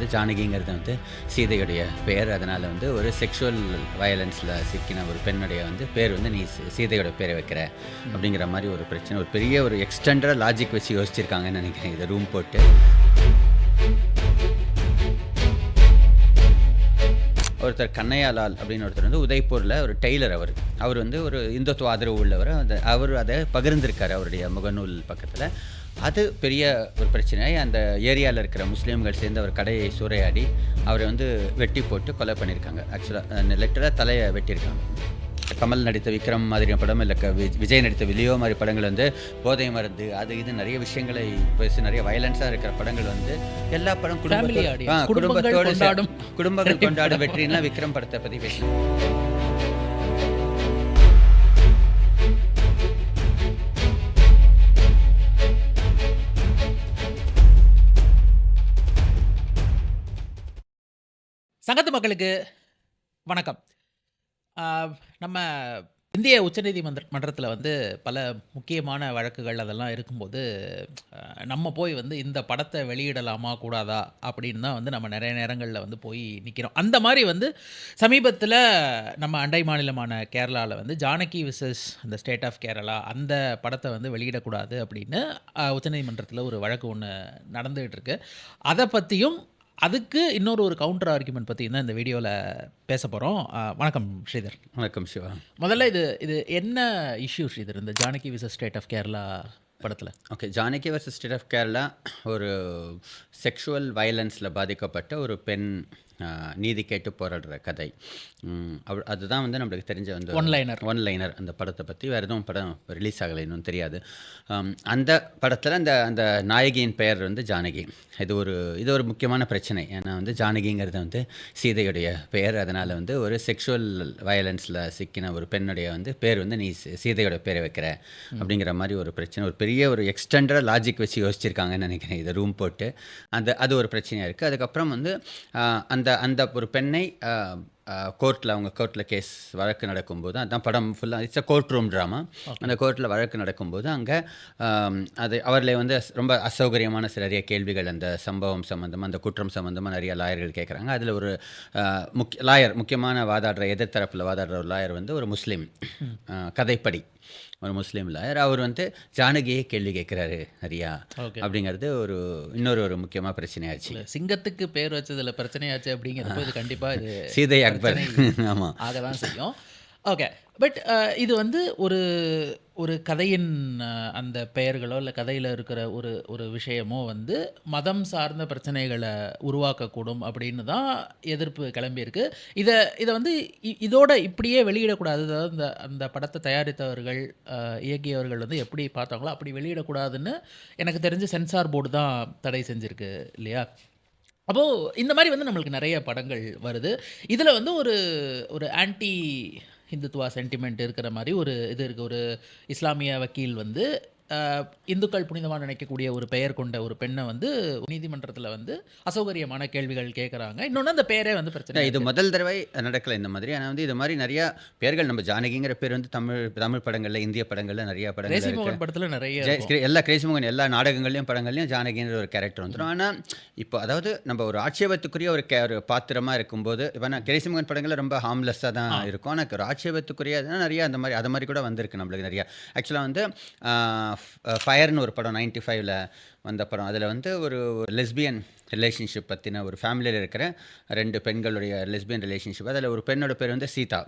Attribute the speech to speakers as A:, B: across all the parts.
A: வந்து ஜானகிங்கிறது வந்து சீதையுடைய பெயர் அதனால் வந்து ஒரு செக்ஷுவல் வயலன்ஸில் சிக்கின ஒரு பெண்ணுடைய வந்து பேர் வந்து நீ சீதையோட பேரை வைக்கிற அப்படிங்கிற மாதிரி ஒரு பிரச்சனை ஒரு பெரிய ஒரு எக்ஸ்டெண்டடாக லாஜிக் வச்சு யோசிச்சிருக்காங்கன்னு நினைக்கிறேன். இதை ரூம் போட்டு. ஒருத்தர் கண்ணையாலால் அப்படின்னு ஒருத்தர் வந்து உதய்பூரில் ஒரு டெய்லர் அவர். அவர் வந்து ஒரு இந்துத்துவ ஆதரவு உள்ளவர். அவர் அதை பகிர்ந்திருக்காரு அவருடைய முகநூல் பக்கத்தில். அது பெரிய ஒரு பிரச்சனை. அந்த ஏரியாவில் இருக்கிற முஸ்லீம்கள் சேர்ந்து அவர் கடையை சூறையாடி அவரை வந்து வெட்டி போட்டு கொலை பண்ணியிருக்காங்க. ஆக்சுவலாக லெட்டராக தலையை வெட்டியிருக்காங்க. கமல் நடித்த விக்ரம் மாதிரி படம் இல்லை விஜய் நடித்த விலியோ மாதிரி படங்கள் வந்து போதை மருந்து அது இது நிறைய விஷயங்களை பேசி நிறைய வயலன்ஸாக இருக்கிற படங்கள் வந்து எல்லா படம் குடும்பத்தோட- குடும்பத்தோடு குடும்பங்கள் கொண்டாடும். வெற்றின்னா விக்ரம் படத்தை பற்றி பேசணும்
B: சங்கத்து மக்களுக்கு வணக்கம். நம்ம இந்திய உச்சநீதிமன்ற மன்றத்தில் வந்து பல முக்கியமான வழக்குகள் அதெல்லாம் இருக்கும்போது நம்ம போய் வந்து இந்த படத்தை வெளியிடலாமா கூடாதா அப்படின்னு தான் வந்து நம்ம நிறைய நேரங்களில் வந்து போய் நிற்கிறோம் அந்த மாதிரி வந்து சமீபத்தில் நம்ம அண்டை மாநிலமான கேரளாவில் வந்து ஜானகி விசஸ் அந்த ஸ்டேட் ஆஃப் கேரளா அந்த படத்தை வந்து வெளியிடக்கூடாது அப்படின்னு உச்சநீதிமன்றத்தில் ஒரு வழக்கு ஒன்று நடந்துகிட்டு இருக்கு. அதை பற்றியும் அதுக்கு இன்னொரு ஒரு கவுண்டர் ஆர்குமெண்ட் பற்றி தான் இந்த வீடியோவில் பேச போகிறோம் வணக்கம் ஸ்ரீதர்.
A: வணக்கம் சிவா.
B: முதல்ல இது இது என்ன இஷ்யூ ஸ்ரீதர் இந்த Janaki versus state of Kerala படத்தில்?
A: Okay Janaki versus state of Kerala ஒரு செக்ஷுவல் வயலன்ஸில் பாதிக்கப்பட்ட ஒரு பெண் நீதி கேட்டு போராடுற கதை. அவ- அதுதான் வந்து நம்மளுக்கு தெரிஞ்ச வந்து. ஒன் லைனர் அந்த படத்தை பற்றி வேறு எதுவும் படம் ரிலீஸ் ஆகலை இன்னும் தெரியாது. அந்த படத்தில் அந்த அந்த நாயகியின் பெயர் வந்து ஜானகி. இது ஒரு இது ஒரு முக்கியமான பிரச்சனை. ஏன்னா வந்து ஜானகிங்கிறது வந்து சீதையுடைய பெயர். அதனால் வந்து ஒரு செக்ஷுவல் வயலன்ஸில் சிக்கின ஒரு பெண்ணுடைய வந்து பேர் வந்து நீ சீ- சீதையோட பேரை வைக்கிற அப்படிங்கிற மாதிரி ஒரு பிரச்சனை. ஒரு பெரிய ஒரு எக்ஸ்டெண்டடாக லாஜிக் வச்சு யோசிச்சிருக்காங்கன்னு நினைக்கிறேன். இதை ரூம் போட்டு. அந்த அது ஒரு பிரச்சனையாக இருக்குது அதுக்கப்புறம் வந்து ஆஹ், அந்த அந்த ஒரு பெண்ணை கோர்ட்டில் அவங்க கோர்ட்டில் கேஸ் வழக்கு நடக்கும்போது அதான் படம் ஃபுல்லாக it's a court room drama அந்த கோர்ட்டில் வழக்கு நடக்கும்போது அங்கே அது அவர்களை வந்து ரொம்ப அசௌகரியமான சில நிறைய கேள்விகள் அந்த சம்பவம் சம்மந்தமாக அந்த குற்றம் சம்மந்தமாக நிறைய லாயர்கள் கேட்குறாங்க அதில் ஒரு முக்கிய லாயர் முக்கியமான வாதாடுற எதிர்த்தரப்பில் வாதாடுற ஒரு லாயர் வந்து ஒரு முஸ்லீம் கதைப்படி. ஒரு முஸ்லீம் லாயர் அவர் வந்து ஜானகியே கேள்வி கேட்குறாரு நிறையா. அப்படிங்கிறது ஒரு இன்னொரு ஒரு முக்கியமான பிரச்சனையாச்சு.
B: சிங்கத்துக்கு பேர் வச்சதுல பிரச்சனையாச்சு அப்படிங்கிறப்போ இது கண்டிப்பாக இது
A: சீதை அக்பர் ஆமாம்
B: ஆக தான் செய்யும். ஓகே பட் uh, இது வந்து ஒரு ஒரு கதையின் அஹ், அந்த பெயர்களோ இல்லை கதையில் இருக்கிற ஒரு ஒரு விஷயமோ வந்து மதம் சார்ந்த பிரச்சனைகளை உருவாக்கக்கூடும் அப்படின்னு தான் எதிர்ப்பு கிளம்பியிருக்கு. இதை இதை வந்து இ- இதோட இப்படியே வெளியிடக்கூடாது. அதாவது இந்த அந்த படத்தை தயாரித்தவர்கள் அஹ், இயக்கியவர்கள் வந்து எப்படி பார்த்தாங்களோ அப்படி வெளியிடக்கூடாதுன்னு எனக்கு தெரிஞ்சு சென்சார் போர்டு தான் தடை செஞ்சுருக்கு இல்லையா? அப்போது இந்த மாதிரி வந்து நம்மளுக்கு நிறைய படங்கள் வருது. இதில் வந்து ஒரு ஒரு ஆன்டி ஹிந்துத்துவா சென்டிமெண்ட் இருக்கிற மாதிரி ஒரு இது இருக்குது ஒரு இஸ்லாமிய வக்கீல் வந்து இந்துக்கள் புனிதமாக நினைக்கக்கூடிய ஒரு பெயர் கொண்ட ஒரு பெண்ணை வந்து நீதிமன்றத்தில் வந்து அசௌகரியமான கேள்விகள் கேட்குறாங்க இன்னொன்று அந்த பெயரே வந்து பிரச்சனை
A: இது முதல் தடவை நடக்கல இந்த மாதிரி. ஆனால் வந்து இது மாதிரி நிறைய பேர்கள் நம்ம ஜானகிங்கிற பேர் வந்து தமிழ் தமிழ் படங்களில் இந்திய படங்களில் நிறைய படங்கள்
B: ரேசி
A: இருக்கு.
B: மோகன் படத்தில் நிறைய
A: எல்லா கிரேசிமோகன் எல்லா நாடகங்கள்லையும் படங்கள்லையும் ஜானகின்ற ஒரு கேரக்டர் வந்துடும் ஆனால் இப்போ அதாவது நம்ம ஒரு ஆட்சேபத்துக்குரிய ஒரு கே ஒரு பாத்திரமாக இருக்கும்போது இப்போ நான் கிரேசிமோகன் படங்களில் ரொம்ப ஹார்ம்லெஸ்ஸாக தான் இருக்கும். ஆனால் ஒரு ஆட்சேபத்துக்குரிய நிறைய அந்த மாதிரி அது மாதிரி கூட வந்திருக்கு நம்மளுக்கு நிறைய. ஆக்சுவலாக வந்து ஃபயர்னு uh, ஒரு படம் நைன்டி ஃபைவ்ல வந்த படம் அதில் வந்து ஒரு லெஸ்பியன் ரிலேஷன்ஷிப் பற்றின ஒரு ஃபேமிலியில் இருக்கிற ரெண்டு பெண்களுடைய லெஸ்பியன் ரிலேஷன்ஷிப் அதில் ஒரு பெண்ணோட பேர் வந்து சீதா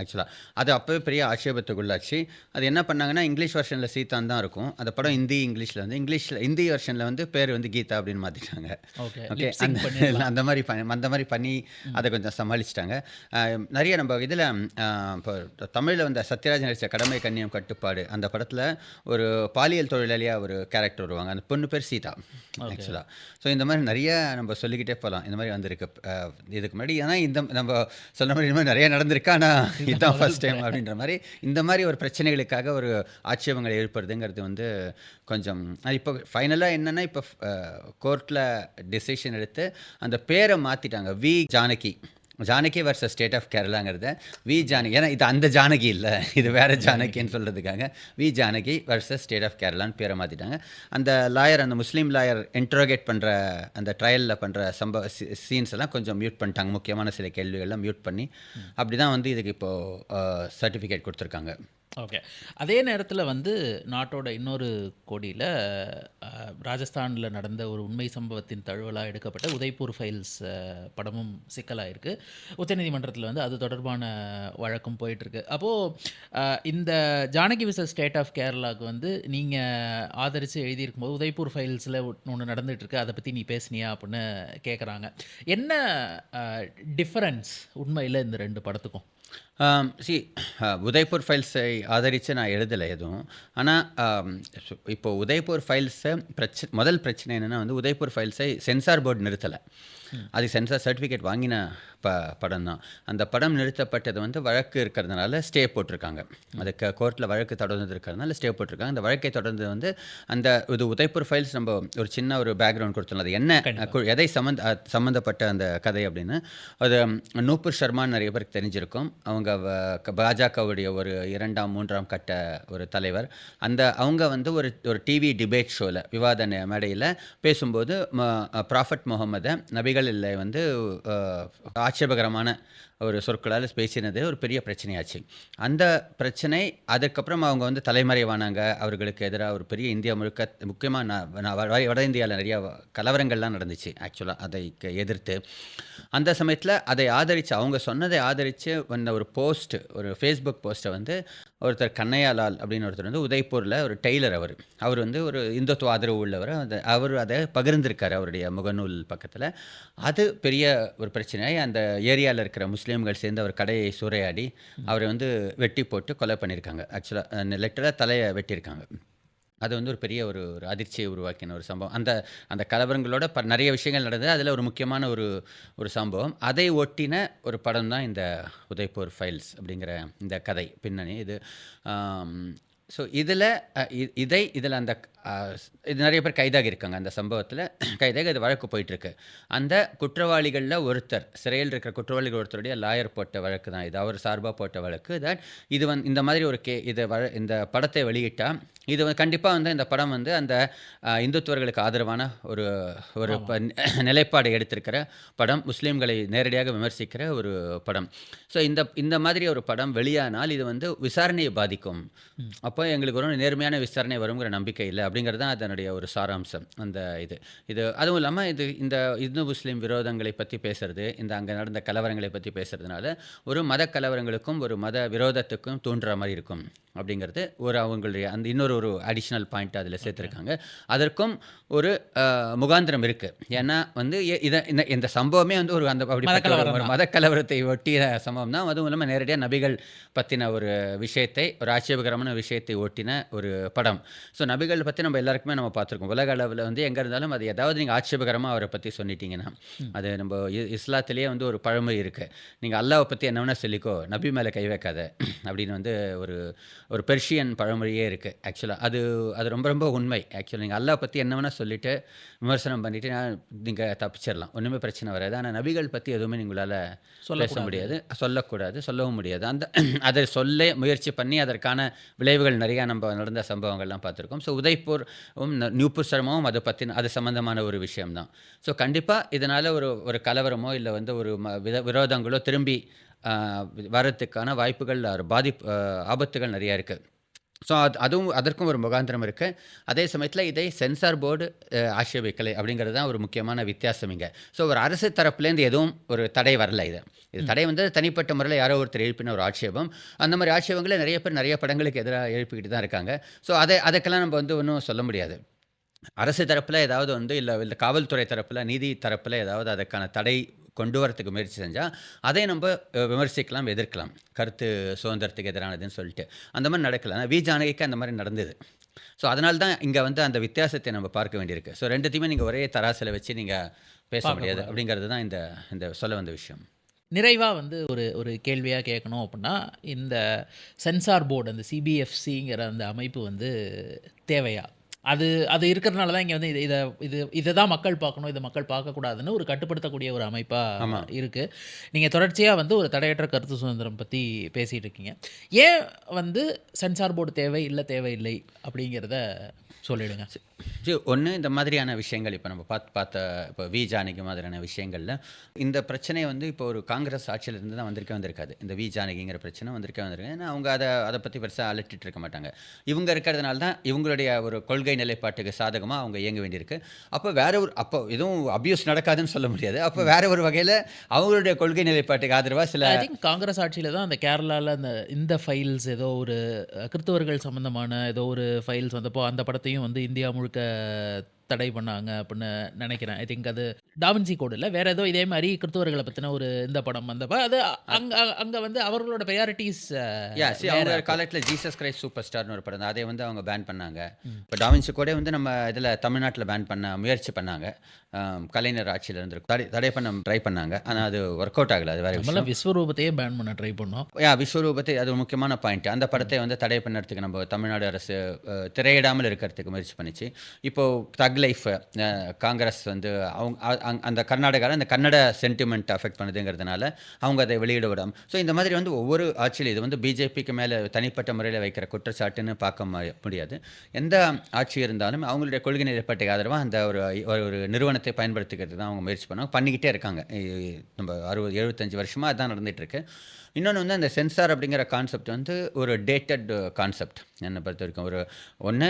A: ஆக்சுவலாக அது அப்போவே பெரிய ஆட்சேபத்துக்குள்ளாச்சு. அது என்ன பண்ணாங்கன்னா இங்கிலீஷ் வெர்ஷனில் சீதான் தான் இருக்கும். அந்த படம் ஹிந்தி இங்கிலீஷில் வந்து இங்கிலீஷில் ஹிந்தி வெர்ஷனில் வந்து பேர் வந்து கீதா அப்படின்னு மாற்றிட்டாங்க ஓகே அந்த. அந்த மாதிரி பண்ணி அந்த மாதிரி பண்ணி அதை கொஞ்சம் சமாளிச்சிட்டாங்க. நிறைய நம்ம இதில் இப்போ தமிழில் வந்த சத்யராஜ் நடித்த கடமை கண்ணியம் கட்டுப்பாடு அந்த படத்தில் ஒரு பாலியல் தொழிலாளியாக ஒரு கேரக்டர் வருவாங்க. அந்த பொண்ணு பேர் சீதா ஆக்சுவலாக ஸோ இந்த மாதிரி நிறைய நம்ம சொல்லிக்கிட்டே போகலாம். இந்த மாதிரி வந்திருக்கு. இதுக்கு முன்னாடி. ஏன்னா இந்த நம்ம சொன்ன மாதிரி இந்த மாதிரி நிறைய நடந்திருக்கு. ஆனால் இதுதான் ஃபர்ஸ்ட் டைம் அப்படின்ற மாதிரி. இந்த மாதிரி ஒரு பிரச்சனைகளுக்காக ஒரு ஆட்சேபங்களை எழுப்புறதுங்கிறது வந்து கொஞ்சம் இப்போ ஃபைனலாக என்னென்னா இப்போ கோர்ட்டில் டெசிஷன் எடுத்து அந்த பேரை மாற்றிட்டாங்க V Janaki Janaki versus state of கேரளாங்கிறத V Janaki ஏன்னா இது அந்த ஜானகி இல்லை. இது வேற ஜானகின்னு சொல்கிறதுக்காக V Janaki versus state of கேரளான்னு பேரை மாற்றிட்டாங்க அந்த லாயர் அந்த முஸ்லீம் லாயர் இன்ட்ரோகேட் பண்ணுற அந்த ட்ரையலில் பண்ணுற சம்பவ சீன்ஸ் எல்லாம் கொஞ்சம் மியூட் பண்ணிட்டாங்க. முக்கியமான சில கேள்விகள்லாம் மியூட் பண்ணி. அப்படி தான் வந்து இதுக்கு இப்போது சர்டிஃபிகேட் கொடுத்துருக்காங்க.
B: ஓகே அதே நேரத்தில் வந்து நாட்டோட இன்னொரு கோடியில் ராஜஸ்தானில் நடந்த ஒரு உண்மை சம்பவத்தின் தழுவலாக எடுக்கப்பட்ட உதய்பூர் ஃபைல்ஸ் படமும் சிக்கலாக இருக்குது உச்சநீதிமன்றத்தில் வந்து அது தொடர்பான வழக்கும் போயிட்டுருக்கு. அப்போது இந்த ஜானகி விச ஸ்டேட் ஆஃப் கேரளாவுக்கு வந்து நீங்கள் ஆதரித்து எழுதியிருக்கும்போது உதய்பூர் ஃபைல்ஸில் ஒன்று நடந்துகிட்ருக்கு அதை பற்றி நீ பேசுனியா அப்படின்னு கேட்குறாங்க என்ன டிஃப்ரென்ஸ் உண்மையில் இந்த ரெண்டு படத்துக்கும்?
A: சி உதய்பூர் ஃபைல்ஸை ஆதரித்து நான் எழுதலை எதுவும். ஆனால் இப்போ உதய்பூர் ஃபைல்ஸை பிரச்ச முதல் பிரச்சனை என்னென்னா வந்து உதய்பூர் ஃபைல்ஸை சென்சார் போர்டு நிறுத்தலை. அது சென்சார் சர்டிஃபிகேட் வாங்கின ப படம் தான். அந்த படம் நிறுத்தப்பட்டது வந்து வழக்கு இருக்கிறதுனால ஸ்டே போட்டிருக்காங்க. அதுக்கு கோர்ட்டில் வழக்கு தொடர்ந்து இருக்கிறதுனால ஸ்டே போட்டிருக்காங்க. அந்த வழக்கை தொடர்ந்து வந்து அந்த இது உதய்பூர் ஃபைல்ஸ் நம்ம ஒரு சின்ன ஒரு பேக்ரவுண்ட் கொடுத்துருந்தோம் அது என்ன எதை சம்மந்த சம்மந்தப்பட்ட அந்த கதை அப்படின்னு. அது ம், நூபுர் சர்மான்னு நிறைய பேருக்கு தெரிஞ்சிருக்கும். அவங்க வ- க- பாஜகவுடைய ஒரு இரண்டாம் மூன்றாம் கட்ட ஒரு தலைவர். அந்த அவங்க வந்து ஒரு ஒரு டிவி டிபேட் ஷோவில் விவாத நே- மேடையில் பேசும்போது ப்ராஃபட் முகமதை நபிகள் இல்லை வந்து ஆட்சேபகரமான ஒரு சொற்களால் பேசினது ஒரு பெரிய பிரச்சனையாச்சு. அந்த பிரச்சனை அதுக்கப்புறம் அவங்க வந்து தலைமறைவானாங்க. அவர்களுக்கு எதிராக ஒரு பெரிய இந்தியா முழுக்க முக்கியமாக வட இந்தியாவில் நிறைய கலவரங்கள்லாம் நடந்துச்சு ஆக்சுவலாக அதை எதிர்த்து. அந்த சமயத்தில் அதை ஆதரித்து அவங்க சொன்னதை ஆதரித்து வந்த ஒரு போஸ்ட் ஒரு ஃபேஸ்புக் போஸ்ட்டை வந்து ஒருத்தர் கண்ணையாலால் அப்படின்னு ஒருத்தர் வந்து உதய்பூரில் ஒரு டெய்லர் அவர். அவர் வந்து ஒரு இந்துத்துவ ஆதரவு உள்ளவர். அந்த அவர் அதை பகிர்ந்திருக்கார் அவருடைய முகநூல் பக்கத்தில். அது பெரிய ஒரு பிரச்சனையாக அந்த ஏரியாவில் இருக்கிற முஸ்லீம் முஸ்லீம்கள் சேர்ந்து அவர் கடையை சூறையாடி அவரை வந்து வெட்டி போட்டு கொலை பண்ணியிருக்காங்க. ஆக்சுவலாக லெட்டராக தலையை வெட்டியிருக்காங்க. அது வந்து ஒரு பெரிய ஒரு ஒரு அதிர்ச்சியை உருவாக்கின ஒரு சம்பவம். அந்த அந்த கலவரங்களோட ப நிறைய விஷயங்கள் நடந்தது. அதில் ஒரு முக்கியமான ஒரு ஒரு சம்பவம். அதை ஒட்டின ஒரு படம் தான் இந்த உதய்பூர் ஃபைல்ஸ் அப்படிங்கிற இந்த கதை பின்னணி. இது ஸோ இதில் இதை இதில் அந்த இது நிறைய பேர் கைதாகி இருக்காங்க அந்த சம்பவத்தில். கைதாகி அது வழக்கு போயிட்டுருக்கு. அந்த குற்றவாளிகளில் ஒருத்தர் சிறையில் இருக்கிற குற்றவாளிகள் ஒருத்தருடைய லாயர் போட்ட வழக்கு தான் இது. அவர் சார்பாக போட்ட வழக்கு. தட் இது வந்து இந்த மாதிரி ஒரு கே இதை வழ இந்த படத்தை வெளியிட்டால் இது வந்து கண்டிப்பாக வந்து இந்த படம் வந்து அந்த இந்துத்துவர்களுக்கு ஆதரவான ஒரு ஒரு நிலைப்பாடை எடுத்திருக்கிற படம். முஸ்லீம்களை நேரடியாக விமர்சிக்கிற ஒரு படம். ஸோ இந்த இந்த மாதிரி ஒரு படம் வெளியானால் இது வந்து விசாரணையை பாதிக்கும். அப்போ எங்களுக்கு ஒரு நேர்மையான விசாரணை வருங்கிற நம்பிக்கை இல்லை. அப்படிங்கிறது தான் அதனுடைய ஒரு சாராம்சம் அந்த இது. இது அதுவும் இல்லாமல் இது இந்த இந்து முஸ்லீம் விரோதங்களை பற்றி பேசுறது இந்த அங்கே நடந்த கலவரங்களை பற்றி பேசுறதுனால ஒரு மத கலவரங்களுக்கும் ஒரு மத விரோதத்துக்கும் தூண்டுற மாதிரி இருக்கும். அப்படிங்கிறது ஒரு அவங்களுடைய அந்த இன்னொரு ஒரு அடிஷ்னல் பாயிண்ட் அதில் சேர்த்துருக்காங்க. அதற்கும் ஒரு முகாந்திரம் இருக்குது ஏன்னா வந்து இத இந்த இந்த சம்பவமே வந்து ஒரு அந்த அப்படிப்பட்ட ஒரு- ஒரு மத கலவரத்தை ஒட்டிய சம்பவம் தான் அதுவும் இல்லாமல் நேரடியாக நபிகள் பற்றின ஒரு விஷயத்தை ஒரு ஆட்சேபகரமான விஷயத்தை ஒட்டின ஒரு படம். ஸோ நபிகள் பற்றி நம்ம எல்லாருக்குமே நம்ம பார்த்துருக்கோம். உலக அளவில் வந்து எங்கே இருந்தாலும் அது ஏதாவது நீங்கள் ஆட்சேபகரமாக அவரை பற்றி சொன்னிட்டீங்கன்னா அது நம்ம இஸ்லாத்திலேயே வந்து ஒரு பழமொழி இருக்குது நீங்கள் அல்லாவை பற்றி என்ன வேணால் சொல்லிக்கோ நபி மேலே கை வைக்காத அப்படின்னு வந்து ஒரு ஒரு பெர்ஷியன் பழமொழியே இருக்குது ஆக்சுவலாக அது அது ரொம்ப ரொம்ப உண்மை. ஆக்சுவலாக நீங்கள் அல்லாஹ் பற்றி என்ன வேணால் சொல்லிட்டு விமர்சனம் பண்ணிட்டு நீங்கள் தப்பிச்சிடலாம் ஒன்றுமே பிரச்சனை வராது. ஆனால் நபிகள் பற்றி எதுவுமே உங்களால் பேச முடியாது. சொல்லக்கூடாது சொல்லவும் முடியாது. அந்த அதை சொல்ல முயற்சி பண்ணி அதற்கான விளைவுகள் நிறையா நம்ம நடந்த சம்பவங்கள்லாம் பார்த்துருக்கோம். ஸோ உதய்பூர் நியூப்பூர் சர்மமும் அதை பற்றி அது சம்மந்தமான ஒரு விஷயம்தான். ஸோ கண்டிப்பாக இதனால் ஒரு ஒரு கலவரமோ இல்லை வந்து ஒரு ம- வித விரோதங்களோ திரும்பி வரத்துக்கான வாய்ப்புகள் பாதிப்பு ஆபத்துகள் நிறையா இருக்குது ஸோ அது அதுவும் அதற்கும் ஒரு முகாந்திரம் இருக்குது அதே சமயத்தில் இதை சென்சார் போர்டு ஆட்சேபிக்கலை அப்படிங்கிறது தான் ஒரு முக்கியமான வித்தியாசம் இங்கே. ஸோ ஒரு அரசு தரப்புலேருந்து எதுவும் ஒரு தடை வரல இது. இது தடை வந்து தனிப்பட்ட முறையில் யாரோ ஒருத்தர் எழுப்பின ஒரு ஆட்சேபம். அந்த மாதிரி ஆட்சேபங்களை நிறைய பேர் நிறைய படங்களுக்கு எதிராக எழுப்பிக்கிட்டு தான் இருக்காங்க. ஸோ அதை அதுக்கெல்லாம் நம்ம வந்து ஒன்றும் சொல்ல முடியாது. அரசு தரப்பில் ஏதாவது வந்து இல்லை இல்லை காவல்துறை தரப்பில் நீதி தரப்பில் ஏதாவது அதுக்கான தடை கொண்டு வரத்துக்கு முயற்சி செஞ்சால் அதை நம்ம விமர்சிக்கலாம் எதிர்க்கலாம். கருத்து சுதந்திரத்துக்கு எதிரானதுன்னு சொல்லிட்டு. அந்த மாதிரி நடக்கல. ஆனால் வி ஜானகிக்கு அந்த மாதிரி நடந்தது. ஸோ அதனால தான் இங்கே வந்து அந்த வித்தியாசத்தை நம்ம பார்க்க வேண்டியிருக்கு. ஸோ ரெண்டுத்தையுமே நீங்கள் ஒரே தராசில் வச்சு நீங்கள் பேச முடியாது. அப்படிங்கிறது தான் இந்த இந்த சொல்ல வந்த விஷயம்.
B: நிறைவாக வந்து ஒரு ஒரு கேள்வியாக கேட்கணும் அப்படின்னா இந்த சென்சார் போர்டு அந்த சிபிஎஃப்சிங்கிற அந்த அமைப்பு வந்து தேவையா? அது அது இருக்கிறதுனால தான் இங்கே வந்து இது இதை இது இதை தான் மக்கள் பார்க்கணும் இதை மக்கள் பார்க்கக்கூடாதுன்னு ஒரு கட்டுப்படுத்தக்கூடிய ஒரு அமைப்பாக இருக்குது நீங்கள் தொடர்ச்சியாக வந்து ஒரு தடையற்ற கருத்து சுதந்திரம் பற்றி பேசிகிட்டு இருக்கீங்க. ஏன் வந்து சென்சார் போர்டு தேவை இல்லை தேவையில்லை அப்படிங்கிறத சொல்லிடுங்க.
A: ஒன்று இந்த மாதிரியான விஷயங்கள் இப்போ நம்ம பார்த்து பார்த்த இப்போ வி ஜானகி மாதிரியான விஷயங்களில் இந்த பிரச்சனை வந்து இப்போ ஒரு காங்கிரஸ் ஆட்சியிலிருந்து தான் வந்திருக்கே வந்திருக்காது. இந்த வி ஜானகிங்கிற பிரச்சனை வந்திருக்கே வந்திருக்கு. ஏன்னா அவங்க அதை அதை பற்றி பெருசாக அலட்டிட்டு இருக்க மாட்டாங்க. இவங்க இருக்கிறதுனால தான் இவங்களுடைய ஒரு கொள்கை நிலைப்பாட்டுக்கு சாதகமாக அவங்க இயங்க வேண்டியிருக்கு. அப்போ வேற ஒரு அப்போ எதுவும் அபியூஸ் நடக்காதுன்னு சொல்ல முடியாது. அப்போ வேற ஒரு வகையில் அவங்களுடைய கொள்கை நிலைப்பாட்டுக்கு ஆதரவாக சில
B: காங்கிரஸ் ஆட்சியில் தான் அந்த கேரளாவில் அந்த இந்த ஃபைல்ஸ் ஏதோ ஒரு கிறிஸ்தவர்கள் சம்மந்தமான ஏதோ ஒரு ஃபைல்ஸ் வந்தப்போ அந்த படத்தையும் வந்து இந்தியா முழுக்க தடை பண்ணாங்க அப்படின்னு நினைக்கிறேன். ஐ திங்க் அது டாவின்சி கோடு இல்லை. வேற ஏதோ இதே மாதிரி கிறிஸ்தவர்களை பற்றின ஒரு இந்த படம் வந்தப்போ அது அங்கே அங்கே வந்து அவர்களோட ப்ரையாரிட்டிஸ்
A: அவங்க காலத்தில் ஜீசஸ் கிரைஸ்ட் சூப்பர் ஸ்டார்னு ஒரு படம். அதை வந்து அவங்க பேன் பண்ணாங்க. இப்போ டாவின்சி கூட வந்து நம்ம இதில் தமிழ்நாட்டில் பேன் பண்ண முயற்சி பண்ணாங்க. கலைஞர் ஆட்சியில் இருந்திருக்கு தடை தடை பண்ண ட்ரை பண்ணாங்க. ஆனால் அது ஒர்க் அவுட் ஆகல. அது வேற
B: நம்மளாம் விஸ்வரூபத்தையே பேன் பண்ண ட்ரை பண்ணோம்.
A: யா விஸ்வரூபத்தை அது ஒரு முக்கியமான பாயிண்ட் அந்த படத்தை வந்து தடை பண்ணுறதுக்கு நம்ம தமிழ்நாடு அரசு திரையிடாமல் இருக்கிறதுக்கு முயற்சி பண்ணிச்சு. இப்போ தக் லைஃப் காங்கிரஸ் வந்து அவங்க அந்த கர்நாடகாவில் அந்த கன்னட சென்டிமெண்ட் அஃபெக்ட் பண்ணுதுங்கிறதுனால அவங்க அதை வெளியிட விடாம ஸோ இந்த மாதிரி வந்து ஒவ்வொரு ஆட்சியில் இது வந்து பிஜேபிக்கு மேலே தனிப்பட்ட முறையில் வைக்கிற குற்றச்சாட்டுன்னு பார்க்க முடியாது. எந்த ஆட்சி இருந்தாலும் அவங்களுடைய கொள்கை நிலைப்பாட்டுக்கு ஆதரவாக அந்த ஒரு ஒரு- நிறுவனத்தை பயன்படுத்திக்கிறது தான் அவங்க முயற்சி பண்ணுவாங்க. பண்ணிக்கிட்டே இருக்காங்க. நம்ம அறுபது எழுபத்தஞ்சு வருஷமாக அதான் நடந்துகிட்டு இருக்குது இன்னொன்று வந்து அந்த சென்சார் அப்படிங்கிற கான்செப்ட் வந்து ஒரு டேட்டட் கான்செப்ட் uh, என்னை பொறுத்த வரைக்கும் ஒரு ஒன்று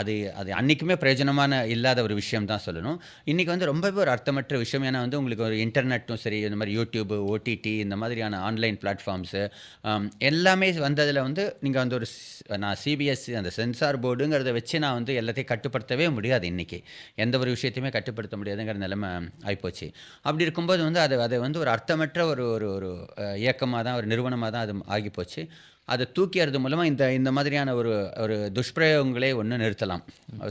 A: அது அது அன்றைக்குமே பிரயோஜனமான இல்லாத ஒரு விஷயம் தான் சொல்லணும். இன்றைக்கி வந்து ரொம்பவே ஒரு அர்த்தமற்ற விஷயம். ஏன்னா வந்து உங்களுக்கு ஒரு இன்டர்நெட்டும் சரி இந்த மாதிரி யூடியூப் ஓடிடி இந்த மாதிரியான ஆன்லைன் பிளாட்ஃபார்ம்ஸு um, எல்லாமே வந்ததில் வந்து நீங்கள் வந்து ஒரு நான் சிபிஎஸ்சி அந்த சென்சார் போர்டுங்கிறத வச்சு நான் வந்து எல்லாத்தையும் கட்டுப்படுத்தவே முடியாது இன்றைக்கி எந்த ஒரு விஷயத்தையுமே கட்டுப்படுத்த முடியாதுங்கிற நிலைமை ஆகிப்போச்சு அப்படி இருக்கும்போது வந்து அது அதை வந்து ஒரு அர்த்தமற்ற ஒரு ஒரு ஒரு இயக்கமாக தான் ஒரு நிறுவனமாக தான் அது ஆகிப்போச்சு அதை தூக்கியறது மூலமாக இந்த இந்த மாதிரியான ஒரு ஒரு துஷ்பிரயோகங்களே ஒன்று நிறுத்தலாம்.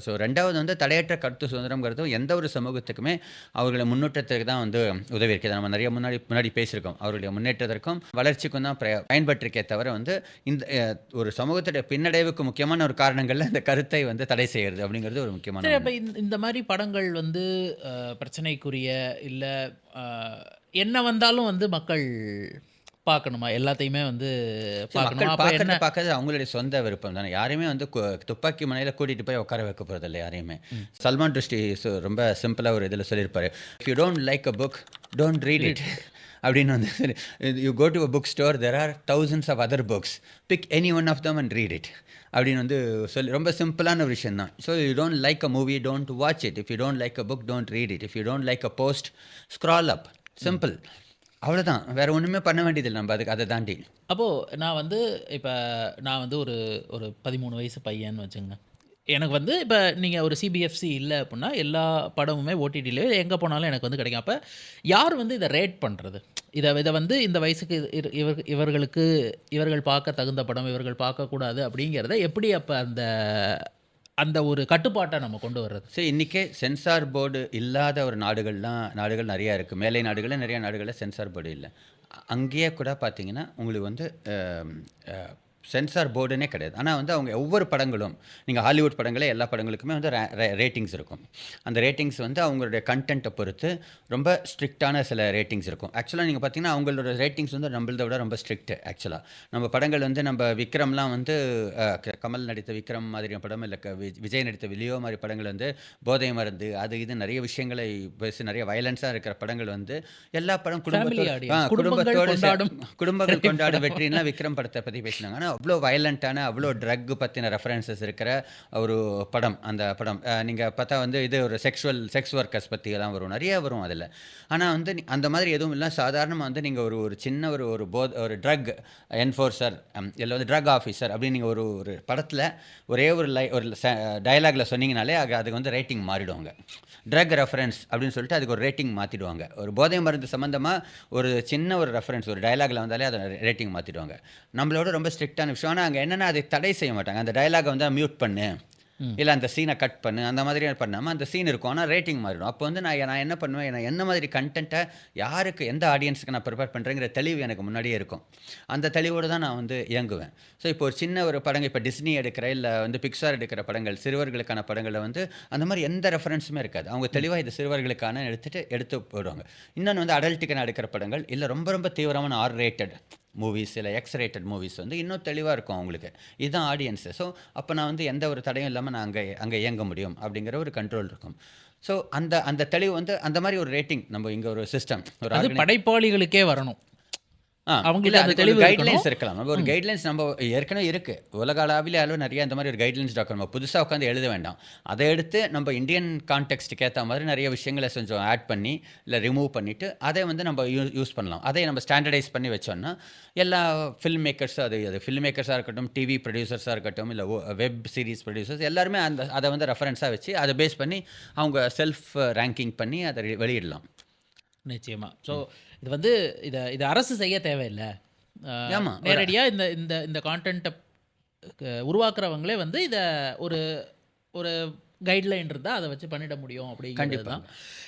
A: ஸோ ரெண்டாவது வந்து தடையற்ற கருத்து சுதந்திரம்ங்கிறது எந்த ஒரு சமூகத்துக்குமே அவர்களை முன்னேற்றத்துக்கு தான் வந்து உதவி இருக்குது நம்ம நிறைய முன்னாடி முன்னாடி பேசியிருக்கோம். அவருடைய முன்னேற்றத்திற்கும் வளர்ச்சிக்கும் தான் பயன்பட்டிருக்கே தவிர வந்து இந்த ஒரு சமூகத்துடைய பின்னடைவுக்கு முக்கியமான ஒரு காரணங்களில் இந்த கருத்தை வந்து தடை செய்கிறது அப்படிங்கிறது ஒரு முக்கியமான.
B: அப்போ இந்த மாதிரி படங்கள் வந்து பிரச்சனைக்குரிய இல்லை என்ன வந்தாலும் வந்து மக்கள் பார்க்கணுமா? எல்லாத்தையுமே வந்து பார்க்கணுமா? அப்போ என்ன?
A: பார்க்கறது அவங்களுடைய சொந்த விருப்பம் தானே. யாரையுமே வந்து துப்பாக்கி முனையில் கூட்டிகிட்டு போய் உட்கார வைக்க போகிறதில்ல யாரையுமே. சல்மான் ருஷ்டி சு- ரொம்ப சிம்பிளாக ஒரு இதில் சொல்லியிருப்பாரு. If you don't like a book don't read it அப்படின்னு வந்து you go to a book store there are thousands of other books pick any one of them and read it அப்படின்னு வந்து சொல்லி ரொம்ப சிம்பிளான ஒரு விஷயம் தான். So you don't like a movie don't watch it if you don't like a book don't read it if you don't like a post scroll up simple அவ்வளோதான் வேறு ஒன்றுமே பண்ண வேண்டியதில்லை நம்ம அதுக்கு. அதை தாண்டி.
B: அப்போது நான் வந்து இப்போ நான் வந்து ஒரு ஒரு பதிமூணு வயசு பையன்னு வச்சுங்க. எனக்கு வந்து இப்போ நீங்கள் ஒரு சிபிஎஃப்சி இல்லை அப்படின்னா எல்லா படமுமே ஓடிடியிலே எங்கே போனாலும் எனக்கு வந்து கிடைக்கும். அப்போ யார் வந்து இதை ரேட் பண்ணுறது இதை இதை வந்து இந்த வயசுக்கு இரு- இவர் இவர்களுக்கு இவர்கள் பார்க்க தகுந்த படம் இவர்கள் பார்க்கக்கூடாது அப்படிங்கிறத எப்படி அப்போ அந்த அந்த ஒரு கட்டுப்பாட்டை நம்ம கொண்டு வர்றது.
A: சரி இன்றைக்கே சென்சார் போர்டு இல்லாத ஒரு நாடுகள்லாம் நாடுகள் நிறையா இருக்குது மேலை நாடுகளில் நிறையா நாடுகளில் சென்சார் போர்டு இல்லை. அங்கேயே கூட பார்த்தீங்கன்னா உங்களுக்கு வந்து சென்சார் போர்டுனே கிடையாது. ஆனால் வந்து அவங்க ஒவ்வொரு படங்களும் நீங்கள் ஹாலிவுட் படங்களே எல்லா படங்களுக்குமே வந்து ரேட்டிங்ஸ் இருக்கும். அந்த ரேட்டிங்ஸ் வந்து அவங்களுடைய கண்டென்ட்டை பொறுத்து ரொம்ப ஸ்ட்ரிக்டான சில ரேட்டிங்ஸ் இருக்கும். ஆக்சுவலாக நீங்கள் பார்த்தீங்கன்னா அவங்களோட ரேட்டிங்ஸ் வந்து நம்மளதை விட ரொம்ப ஸ்ட்ரிக்ட் ஆக்சுவலாக நம்ம படங்கள் வந்து நம்ம விக்ரம்லாம் வந்து கமல் நடித்த விக்ரம் மாதிரியான படம் இல்லை விஜய் நடித்த விலியோ மாதிரி படங்கள் வந்து போதை மருந்து அது இது நிறைய விஷயங்களை பேசி நிறைய வயலன்ஸாக இருக்கிற படங்கள் வந்து எல்லா படம் குடும்பத்தோட குடும்பத்தோட குடும்பங்கள் கொண்டாடும். வெற்றினா விக்ரம் படத்தை பற்றி பேசினாங்க. பார்த்தீங்கன்னா அவ்வளோ வயலண்ட்டான அவ்வளோ ட்ரக் பற்றின ரெஃபரன்சஸ் இருக்கிற ஒரு படம் அந்த படம். நீங்கள் பார்த்தா வந்து இது ஒரு செக்ஷுவல் செக்ஸ் ஒர்க்கர்ஸ் பற்றியெல்லாம் வரும். நிறைய வரும் அதில். ஆனால் வந்து அந்த மாதிரி எதுவும் இல்லை. சாதாரணமாக வந்து நீங்கள் ஒரு ஒரு சின்ன ஒரு ஒரு போத் ஒரு ட்ரக் என்ஃபோர்ஸர் இல்லை வந்து ட்ரக் ஆஃபீஸர் அப்படின்னு நீங்கள் ஒரு ஒரு படத்தில் ஒரே ஒரு லை ஒரு டயலாகில் சொன்னீங்கனாலே அது அதுக்கு வந்து ரேட்டிங் மாறிடுவாங்க. ட்ரக் ரெஃபரன்ஸ் அப்படின்னு சொல்லிட்டு அதுக்கு ஒரு ரேட்டிங் மாற்றிடுவாங்க ஒரு போதை மருந்து சம்மந்தமாக ஒரு சின்ன ஒரு ரெஃபரன்ஸ் ஒரு டயலாகில் வந்தாலே அதை ரேட்டிங் மாற்றிடுவாங்க நம்மளோட ரொம்ப ஸ்ட்ரிக்ட் ஸ்ட்ரிக்டான விஷயம். ஆனால் அங்கே என்னென்னா அதை தடை செய்ய மாட்டாங்க. அந்த டயலாகை வந்து மியூட் பண்ணு. இல்லை அந்த சீனை கட் பண்ணு. அந்த மாதிரி பண்ணாமல் அந்த சீன் இருக்கும். ஆனால் ரேட்டிங் மாறிடும். அப்போ வந்து நான் நான் என்ன பண்ணுவேன்? நான் என்ன மாதிரி கண்டென்ட்டை யாருக்கு எந்த ஆடியன்ஸுக்கு நான் ப்ரிப்பேர் பண்ணுறேங்கிற தெளிவு எனக்கு முன்னாடியே இருக்கும். அந்த தெளிவோடு தான் நான் வந்து இயங்குவேன். ஸோ இப்போ ஒரு சின்ன ஒரு படங்கள் இப்போ டிஸ்னி எடுக்கிற இல்லை வந்து பிக்சார் எடுக்கிற படங்கள் சிறுவர்களுக்கான படங்களில் வந்து அந்த மாதிரி எந்த ரெஃபரன்ஸுமே இருக்காது. அவங்க தெளிவாக இது சிறுவர்களுக்கான எடுத்துட்டு எடுத்து போடுவாங்க. இன்னொன்று வந்து அடல்ட்டுக்கான எடுக்கிற படங்கள் இல்லை ரொம்ப ரொம்ப தீவிரமான ஆர் ரேட்டட் மூவிஸ் இல்லை எக்ஸ் ரேட்டட் மூவிஸ் வந்து இன்னும் தெளிவாக இருக்கும் அவங்களுக்கு. இதுதான் ஆடியன்ஸு ஸோ அப்போ நான் வந்து எந்த ஒரு தடையும் இல்லாமல் நான் அங்கே அங்கே இயங்க முடியும் அப்படிங்கிற ஒரு கண்ட்ரோல் இருக்கும். ஸோ அந்த அந்த தெளிவு வந்து அந்த மாதிரி ஒரு ரேட்டிங் நம்ம இங்கே ஒரு சிஸ்டம் ஒரு
B: படைப்பாளிகளுக்கே வரணும். அவங்களுக்கு அந்த தெளிவு
A: கைட்லைன்ஸ் இருக்கலாம். நம்ம ஒரு கைட்லைன்ஸ் நம்ம ஏற்கனவே இருக்கு. உலக அளவில் அளவு நிறைய இந்த மாதிரி ஒரு கைட்லைன்ஸ் டாக்டர் நம்ம புதுசாக உட்காந்து எழுத வேண்டாம். அதை எடுத்து நம்ம இந்தியன் கான்டெக்ஸ்ட்டுக்கு ஏற்ற மாதிரி நிறைய விஷயங்களை கொஞ்சம் ஆட் பண்ணி இல்லை ரிமூவ் பண்ணிவிட்டு அதை வந்து நம்ம யூஸ் யூஸ் பண்ணலாம். அதை நம்ம ஸ்டாண்டர்டைஸ் பண்ணி வச்சோம்னா எல்லா ஃபில்ம் மேக்கர்ஸும் அது அது ஃபில்ம் மேக்கர்ஸாக இருக்கட்டும் டிவி ப்ரொடியூசர்ஸாக இருக்கட்டும் இல்லை வெப் சீரிஸ் ப்ரொடியூசர்ஸ் எல்லாருமே அந்த அதை வந்து ரெஃபரன்ஸாக வச்சு அதை பேஸ் பண்ணி அவங்க செல்ஃப் ரேங்கிங் பண்ணி அதை வெளியிடலாம்.
B: நிச்சயமா. ஸோ இது வந்து இதை இது அரசு செய்ய தேவையில்லை. அஹ்,
A: ஆமா, ஒரு-
B: நேரடியா இந்த இந்த இந்த கான்டென்ட்டை உருவாக்குறவங்களே வந்து இதை ஒரு ஒரு கைட்லைன் இருந்தால் அதை வச்சு பண்ணிட முடியும் அப்படிங்கிறது தான்.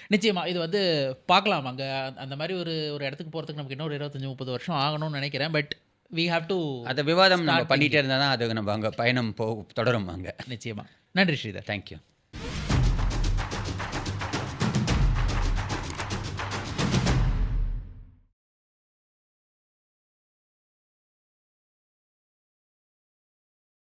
B: நிச்சயமா இது வந்து பார்க்கலாம். அங்கே அந்த மாதிரி ஒரு ஒரு இடத்துக்கு போகிறதுக்கு நமக்கு இன்னொரு இருபத்தஞ்சி முப்பது வருஷம் ஆகணும்னு நினைக்கிறேன். பட் வி ஹாவ் டு
A: அதை விவாதம் நம்ம பண்ணிகிட்டே இருந்தால் தான் அது நம்ம அங்கே பயணம் போ தொடரும் அங்கே.
B: நிச்சயமா. நன்றி ஸ்ரீதர்.
A: தேங்க்யூ